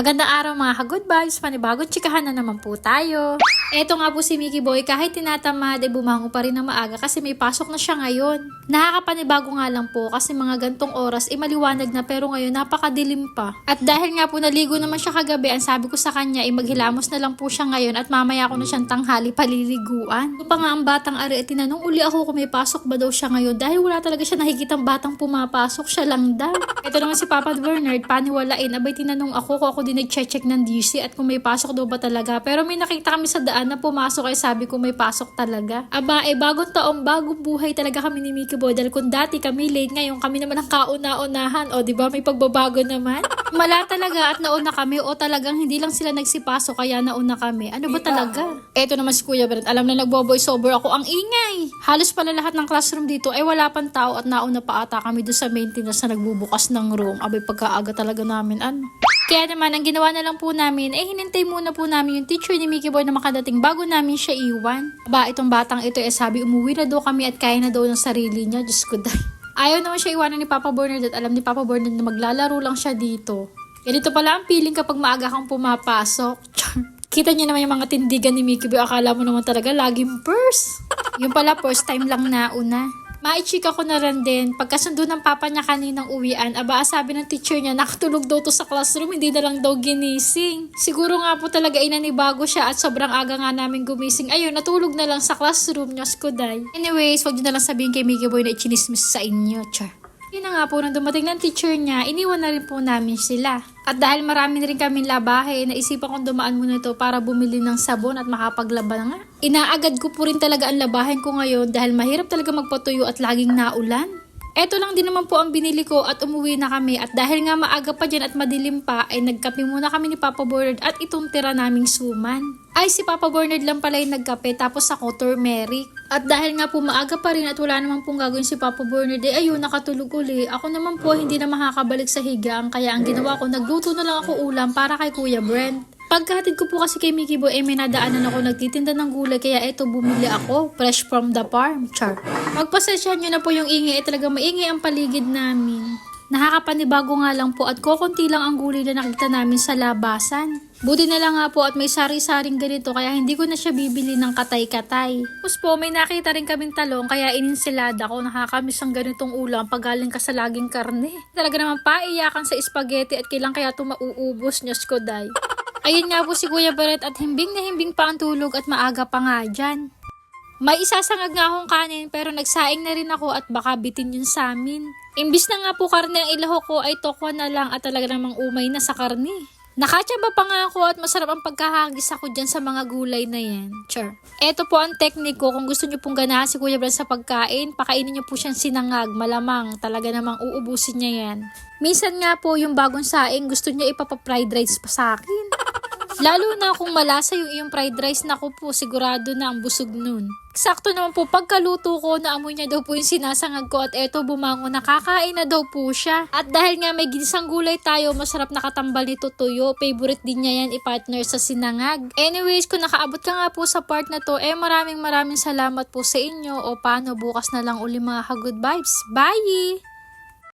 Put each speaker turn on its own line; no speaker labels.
Magandang araw mga ka-good vibes, panibagong chikahan na naman po tayo. Eto nga po si Mickey Boy, kahit tinatamad, eh bumangon pa rin ng maaga kasi may pasok na siya ngayon. Nakakapanibago nga lang po kasi mga gantong oras, eh maliwanag na pero ngayon napakadilim pa. At dahil nga po naligo naman siya kagabi, ang sabi ko sa kanya, eh maghilamos na lang po siya ngayon at mamaya ko na siyang tanghali paliliguan. Ito pa nga ang batang ari, eh, tinanong uli ako kung may pasok ba daw siya ngayon dahil wala talaga siya nakikitang batang pumapasok, siya lang daw. Ito naman si Papa Bernard, paniwalain, abay tinanong ako kung ako din nag-check ng DC at kung may pasok daw ba talaga. Pero may nakita kami sa daan na pumasok ay sabi ko may pasok talaga. Aba, eh bagong taong, bagong buhay talaga kami ni Mickey Boy dahil kung dati kami late, ngayon kami naman ang kauna-unahan. O, di ba may pagbabago naman? Mala talaga at nauna kami o talagang hindi lang sila nagsipasok kaya nauna kami. Ano ba talaga? Eto naman si Kuya Brent, alam na nagbo-voice over ako, ang ingay! Halos pala lahat ng classroom dito ay wala pang tao at nauna pa ata kami doon sa maintenance na nagbubukas ng room. Abay pagkaaga talaga namin, ano? Kaya naman, ang ginawa na lang po namin, eh hinintay muna po namin yung teacher ni Mickey Boy na makadating bago namin siya iwan. Ba, itong batang ito eh sabi umuwi na daw kami at kaya na daw ng sarili niya. Diyos ko dahil. Ayaw naman siya iwanan ni Papa Bernard at alam ni Papa Bernard na maglalaro lang siya dito. Ganito pala ang feeling kapag maaga kang pumapasok. Kita niyo naman yung mga tindigan ni Mickey Boy. Akala mo naman talaga laging purse. yung pala first time lang nauna. Maichika ko na rin din, pagkasundo ng papa niya kaninang uwian, aba sabi ng teacher niya, nakatulog daw to sa classroom, hindi na lang daw ginising. Siguro nga po talaga inanibago siya at sobrang aga nga namin gumising. Ayun, natulog na lang sa classroom niya, skuday. Anyways, wag niyo na lang sabihin kay Mickey Boy na ichinismis sa inyo, char. Yun nga po, nang dumating ng teacher niya, iniwan na rin po namin sila. At dahil marami na rin kaming labahe, naisipan kong dumaan muna ito para bumili ng sabon at makapaglaba na nga. Inaagad ko po rin talaga ang labahin ko ngayon dahil mahirap talaga magpatuyo at laging naulan. Eto lang din naman po ang binili ko at umuwi na kami at dahil nga maaga pa dyan at madilim pa ay nagkape muna kami ni Papa Bernard at itong tira naming suman. Ay si Papa Bernard lang pala yung nagkape tapos ako turmeric. At dahil nga po maaga pa rin at wala naman pong gagawin si Papa Bernard eh ayun nakatulog uli. Ako naman po hindi na makakabalik sa higang kaya ang ginawa ko nagluto na lang ako ulam para kay Kuya Brent. Pagkahatid ko po kasi kay Mickey Boy, eh may nadaanan ako nagtitinda ng gulay, kaya eto bumili ako, fresh from the farm, char. Magpasensyahan nyo na po yung ingay, eh talaga maingay ang paligid namin. Nakakapanibago nga lang po at kokonti lang ang gulay na nakita namin sa labasan. Buti na lang nga po at may sari-saring ganito kaya hindi ko na siya bibili ng katay-katay. Tapos po may nakita rin kaming talong kaya ininsilada ko nakakamiss ang ganitong ulam pag galing ka sa laging karne. Talaga naman paiyakan sa spaghetti at kailang kaya ito mauubos nyo skoday. Ayun nga po si Kuya Barret at himbing na himbing pa ang tulog at maaga pa nga dyan. May isasangag nga akong kanin pero nagsaing na rin ako at baka bitin yun sa amin. Imbis na nga po karne ang ilaho ko ay tokwa na lang at talaga namang umay na sa karne. Nakatsaba pa nga ako at masarap ang pagkahagis ako dyan sa mga gulay na yan. Sure. Ito po ang teknik ko. Kung gusto nyo pong ganahan si Kuya Brad sa pagkain, pakainin nyo po siyang sinangag. Malamang, talaga namang uubusin niya yan. Minsan nga po yung bagong saing, gusto niya ipapa-fried rice pa sa akin. Lalo na kung malasa yung iyong fried rice, naku po, sigurado na ang busog nun. Sakto naman po, pagkaluto ko, naamoy niya daw po yung sinasangag ko at eto bumango, nakakain na daw po siya. At dahil nga may ginisang gulay tayo, masarap nakatambal nito tuyo. Favorite din niya yan i-partner sa sinangag. Anyways, kung nakaabot ka nga po sa part na to, eh maraming maraming salamat po sa inyo o paano bukas na lang uli mga ka-good vibes. Bye!